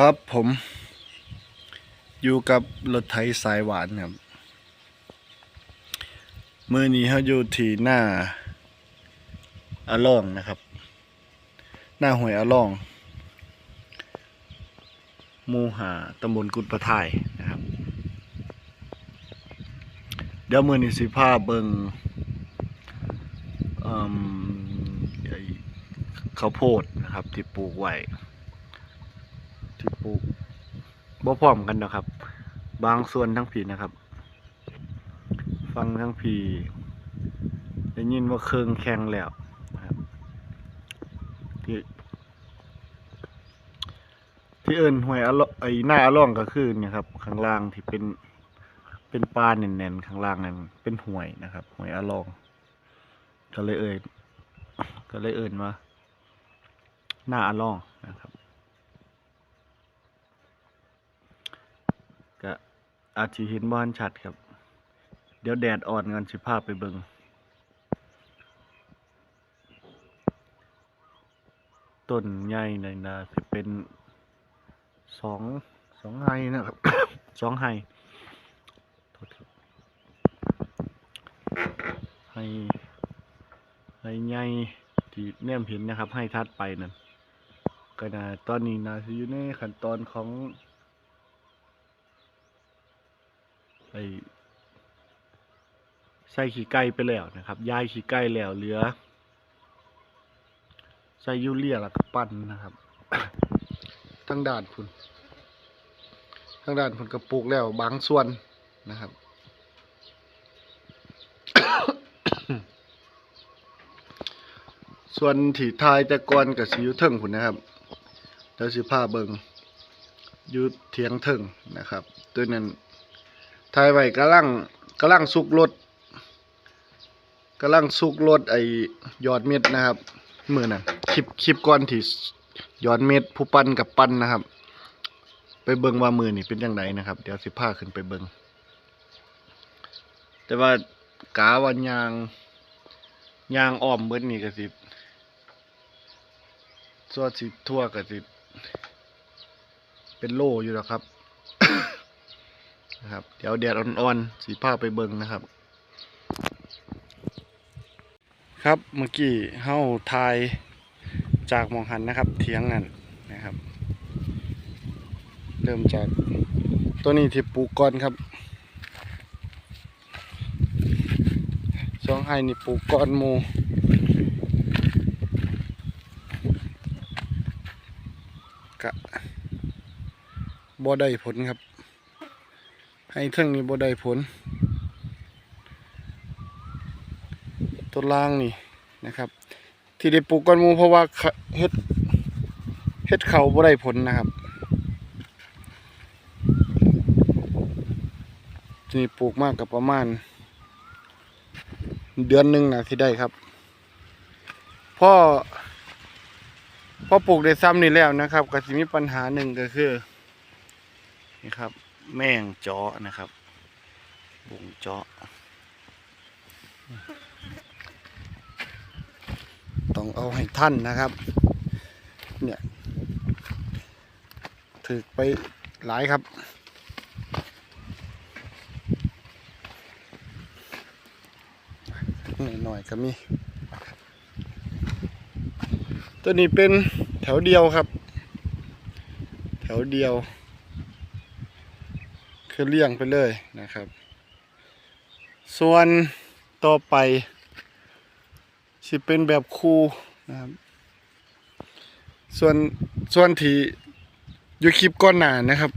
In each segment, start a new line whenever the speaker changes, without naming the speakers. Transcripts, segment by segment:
ครับผมอยู่กับรถไถสายหวานครับมือนี้เขาอยู่ที่หน้าอาล่องนะครับ หน้าหวยอาล่องมูหาตำบลกุดประทายนะครับ เดี๋ยวมือนี้สิพาเบิงข้าวโพดนะครับที่ปลูกไว้ ที่ปลูก บ่พร้อมกันนะครับ บางส่วนทั้งผีนะครับ ฟังทั้งผีได้ยินว่าเครื่องแข็งแล้วนะครับที่ที่เอิญหวยอะลไอ้หน้าอล่องก็คือเนี่ยครับ ข้างล่างที่เป็นเป็นปลาแน่นๆข้างล่างนั่นเป็นหวยนะครับหวยอล่อง ก็เลยเอิญก็เลยเอิญว่าหน้าอล่องนะครับ ก็ อาจจะเห็นบ้านชัดครับ เดี๋ยวแดดอ่อนกันสิภาพไปเบิงต้นใหญ่ในนาจะเป็นสองสองไฮนะครับสองไฮโทษครับไฮไฮใหญ่ที่แนมเห็นนะครับ ให้ทัดไปนั่นก็นาตอนนี้นาจะอยู่ในขั้นตอนของ ไอ้ใส่ขี้ไก่ไปแล้วนะครับย้ายขี้ไก่แล้วเหลือใส่ยูเรียแล้วก็ปั้นนะครับทางด้านพุ่นทางด้านพุ่นกระปุกแล้วบางส่วนนะครับ ส่วนถีทายแต่ก่อนกับสิยุเทิงพุ่นนะครับเดี๋ยวสิพาเบิงยู่เทียงเทิงนะครับตัวนั้น ถ่ายไว้กำลังกำลังสุกรถกำลังสุกรถไอ้ยอดเม็ดนะครับมือน่ะคลิปคลิปก่อนที่ยอดเม็ดผู้ปั้นกับปั้นนะครับ ไปเบิ่งว่ามือนี่เป็นยังไงนะครับ เดี๋ยวสิพาขึ้นไปเบิ่งแต่ว่ากาวันยางยางอ้อมเบิดนี่ก็สิบส่วนสิทั่วก็สิบเป็นโลอยู่แล้วครับ นะครับ เดี๋ยวแดดอ่อนๆสีผ้าไปเบิ่งนะครับ ครับเมื่อกี้เฮาทายจากมองหันนะครับเถียงนั่นนะครับ เริ่มจากตัวนี้ที่ปลูกก่อนครับสองไฮนี่ปลูกก่อนหมูกะบ่ได้ผลครับ ให้เทิงนี้บ่ได้ผลต้นล่างนี่นะครับ ที่ได้ปลูกก้อนมูเพราะว่าเฮ็ดเฮ็ดเขาบ่ได้ผลนะครับนี่ปลูกมากกับประมาณ เดือนหนึ่งนะที่ได้ครับพ่อพ่อปลูกได้ซ้ำนี่แล้วนะครับก็จะมีปัญหาหนึ่งก็คือนี่ครับ แม่งเจาะนะครับ บุงเจาะ ต้องเอาให้ท่านนะครับ เนี่ยถือไปหลายครับ หน่อยๆก็มี ตัวนี้เป็นแถวเดียวครับ แถวเดียว คือเลี่ยงไปเลยนะครับ ส่วนต่อไปสิเป็นแบบคูนะครับ ส่วนส่วนที่อยู่คลิปก้อนหนานะครับ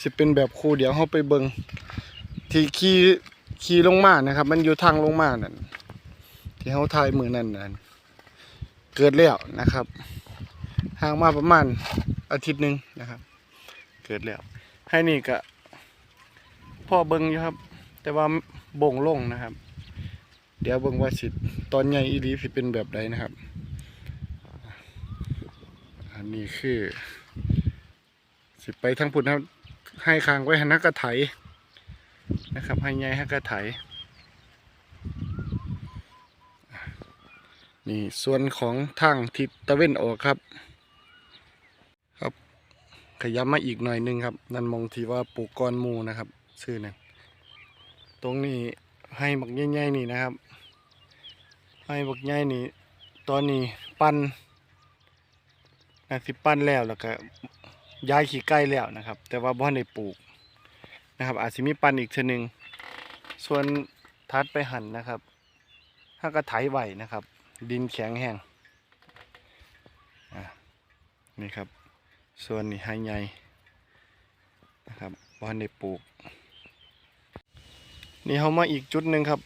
สิเป็นแบบคูเดี๋ยวเขาไปเบิงที่ขี่ขี่ลงมานะครับ มันอยู่ทางลงมานั่นที่เขาถ่ายมือนั่นนั่นเกิดแล้วนะครับห่างมาประมาณอาทิตย์หนึ่งนะครับ เกิดแล้วให้นี่ก็ พ่อเบิงอยู่ครับ แต่ว่าบ่งลงนะครับ เดี๋ยวเบิ่งว่าสิตอนใหญ่อีหลีสิเป็นแบบใดนะครับ อันนี้คือ สิไปทางพุ่นครับ ให้คางไว้หันนักระไถนะครับ ให้ใหญ่ห้กระไถนี่ส่วนของทางทิศตะเวนออกครับ ครับ ขยับมาอีกหน่อยหนึงครับ นั่นมองทีว่าปลูกก้อนมูนะครับ ชื่อนั่นตรงนี้ให้บักใหญ่ๆนี่นะครับ ให้บักใหญ่นี่ ตอนนี้ปั้นนะสิปั้นแล้วแล้วก็ย้ายขี้ไก่แล้วนะครับ แต่ว่าบ่ทันได้ปลูกนะครับ อาจสิมีปั้นอีกเทีนึง ส่วนทัดไปหั่นนะครับถ้าก็ไถไหวนะครับ ดินแข็งแห้งนี่ครับ ส่วนนี้ให้ใหญ่นะครับบ่ทันได้ปลูก นี่เขามาอีกจุดหนึ่งครับ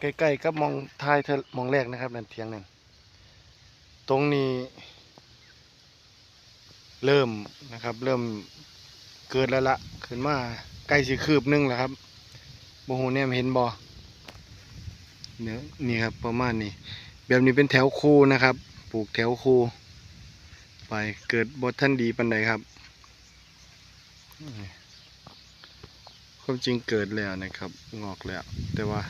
ใกล้ๆกับมองท้ายเธอมองแรกนะครับนั่นเทียงหนั่นตรงนี้ เริ่มนะครับ เริ่มเกิดแล้วละขึ้นมาใกล้สิคืบหนึงแล้วครับโมโหเนี่ยเห็นบอเนี่ยนี่ครับประมาณนี้ แบบนี้เป็นแถวคูนะครับ ปลูกแถวคูไปเกิดบทท่านดีปันใดครับ ความจริงเกิดแล้วนะครับ งอกแล้ว แต่ว่า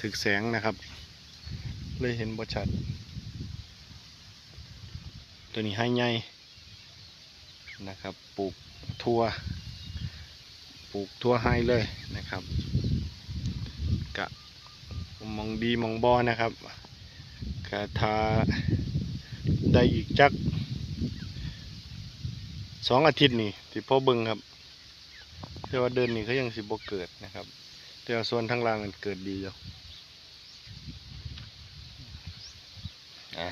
ถึกแสงนะครับ เลยเห็นบชัด ตัวนี้ให้ใหญ่นะครับ ปลูกทั่ว ปลูกทั่วให้เลยนะครับ กะมองดีมองบอนะครับกะทาได้อีกจักสองอาทิตย์นี่ที่พ่อเบึงครับ แต่ว่าเดินนี่เขายังสิบเกิดนะครับ แต่ว่าส่วนทางล่างมันเกิดดีอยู่อะ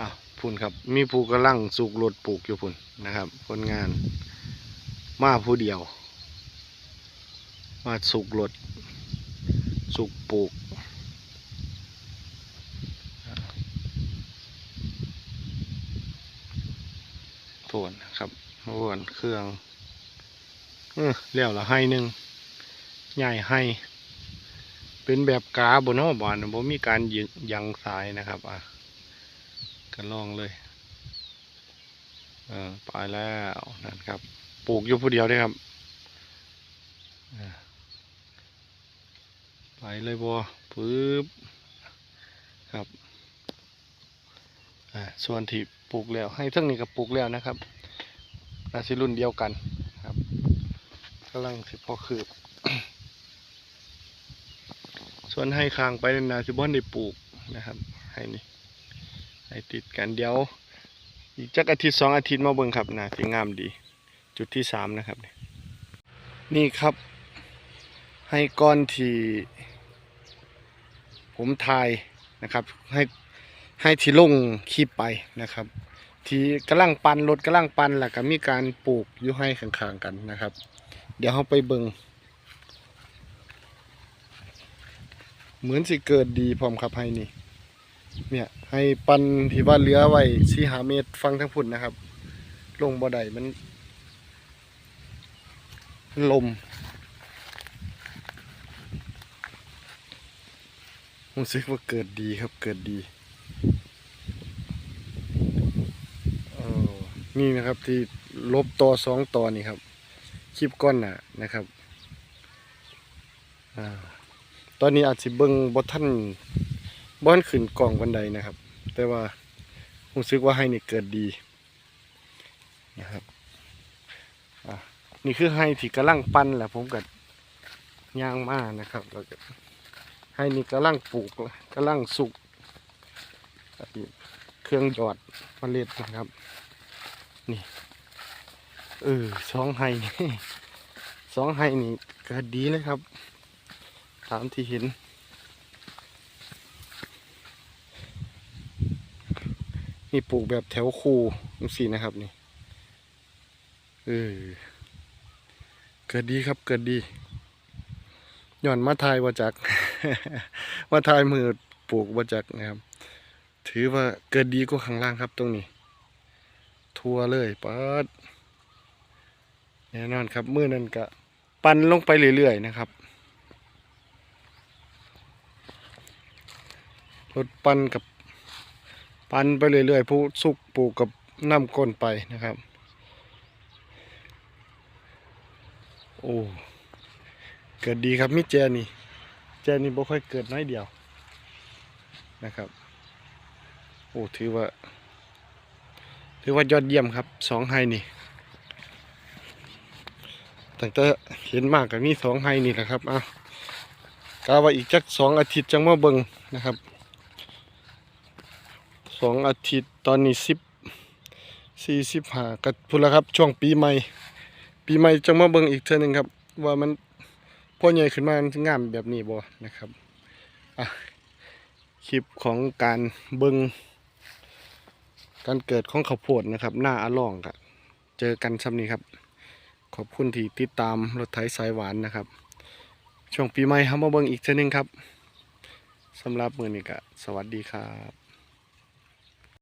อ้าวพุ่นครับ มีผู้กำลังสูกรถปลูกอยู่พุ่นนะครับคนงาน มาผู้เดียว มาสูกรถสูกปลูกทวนครับทวนเครื่อง เออเลี้ยวละให้หนึ่งใหญ่ให้ เป็นแบบกาบนนอบานบ่มีการยิงยังสายนะครับ อะก็ลองเลยเออไปแล้วนั่นครับ ปลูกอยู่ผู้เดียวได้ครับไปเลยบัวปึ๊บครับอ่าส่วนที่ปลูกแล้วให้ทั้งนี้ก็ปลูกแล้วนะครับนาสิรุ่นเดียวกัน กำลังสิพอคืบ ส่วนให้คางไปนาสิบอนได้ปลูกนะครับ ให้นี่ให้ติดกันเดี๋ยว อีกจักอาทิตย์สองอาทิตย์มาเบิ่งครับนาสิงามดี จุดที่สามนะครับ นี่ครับ ให้ก้อนที่ผมทายนะครับ ให้ให้ที่ลงคลิปไปนะครับ ที่กำลังปันรถกำลังปันแล้วก็มีการปลูกอยู่ให้ข้างๆกันนะครับ เดี๋ยวเราไปเบิ่งเหมือนสิเกิดดีพร้อมครับให้นี่ เนี่ยให้ปันที่ว่าเหลือไว้สี่หาเมตรฟังทั้งพุ่นนะครับ ลงบ่ได้มันมัน ลมรู้สึกว่าเกิดดีครับเกิดดีเออ นี่นะครับที่ลบต่อสองต่อนี่ครับคลิปก้อนหนานะครับอตอนนี้อาจสิเบิ่งบ่ทันบ่ทันขึ้นกล่องบันไดนะครับ แต่ว่ารู้สึกว่าให้นี่เกิดดีนะครับนี่คือให้ที่กำลังปั้นแหละผมก็ย่างมานะครับแล้วก็ให้นี่กำลังปลูกกำลังสุกตีเครื่องหยอดเมล็ดนะครับ นี่เออสองไห้นี่สองไห้นี่เกิดดีเลยครับ ตามที่เห็น นี่ปลูกแบบแถวคูจังสีนะครับนี่เออเกิดดีครับเกิดดีย่อนมาทายว่าจักว่าทายมือปลูกว่าจักนะครับ ถือว่าเกิดดีกว่าข้างล่างครับตรงนี้ ทัวเลยปัดแน่นอนครับมือนั้นก็ปั่นลงไปเรื่อยๆนะครับรถปั่นกับปั่นไปเรื่อยๆผู้สุกปลูกกับน้ำก้นไปนะครับ โอ้เกิดดีครับมิแจนี่แจนี่บ่ค่อยเกิดน้อยเดียวนะครับ โอ้ถือว่า ถือว่ายอดเยี่ยมครับสองไฮนี่ตั้งแต่เห็นมากกับมีสองไฮนี่แหละครับอะกาว่าอีกจักสองอาทิตย์จังมาเบิงนะครับสองอาทิตย์ตอนนี้สิบสี่สิบห้ากับพุ่นละครับช่วงปีใหม่ ปีใหม่จังมาเบิงอีกเท่านึงครับ ว่ามันพ่อใหญ่ขึ้นมามันงามแบบนี้บ่นะครับอะคลิปของการเบิง การเกิดของข้าวโพดนะครับ หน้าอาล่องกะเจอกันซ้ำนี้ครับ ขอบคุณที่ติดตามรถไถสายหวานนะครับ ช่วงปีใหม่ครับมาเบิงอีกเช่นนึงครับสำหรับมือนี้ก็สวัสดีครับ